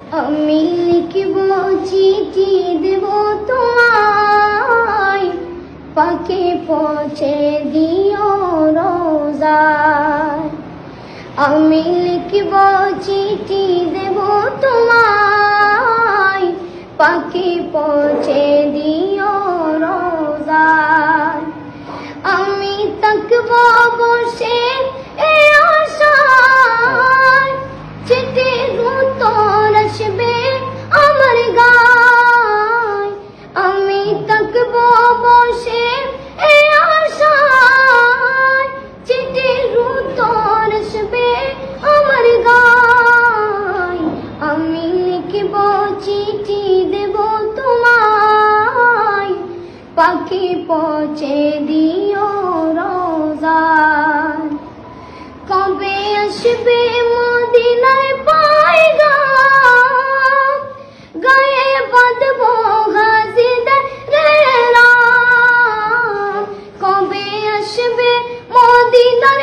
আমি লিখব চিঠি দেব তোমায়। পাখি পৌঁছে দিও রোজায়। আমি লিখব চিঠি দেব তোমায়। পাখি পৌঁছে দিও রোজায়। আমি তকব বসে চিঠি দেব তোমায়। পাখি পৌঁছে দিও রোজায় কবে আসবে মদিনায় পাইগা গায়ে বাঁধব কবে আসবে মদিনার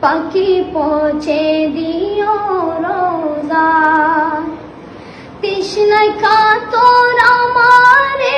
পাখি পৌঁছে দিও রোজা। তৃষ্ণায় কাতর আমারে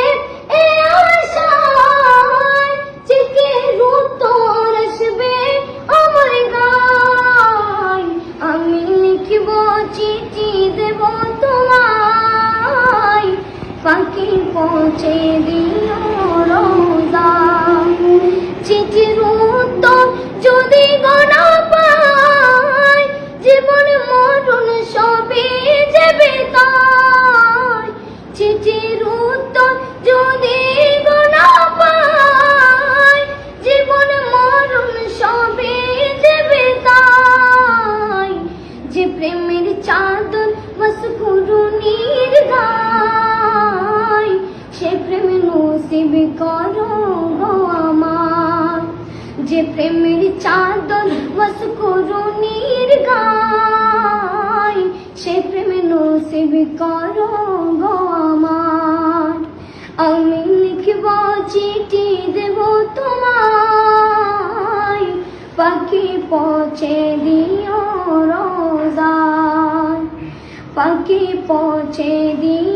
পৌঁছে দিও রোজায় নসিব করো গো আমার, যে প্রেমের চাদর বস করুণীর গায়, সে প্রেম নসিব করো গো আমার। আমি লিখব চিঠি দেব তোমায়, পাখি পৌঁছে দিও রোজায়। পাখি পৌঁছে দিও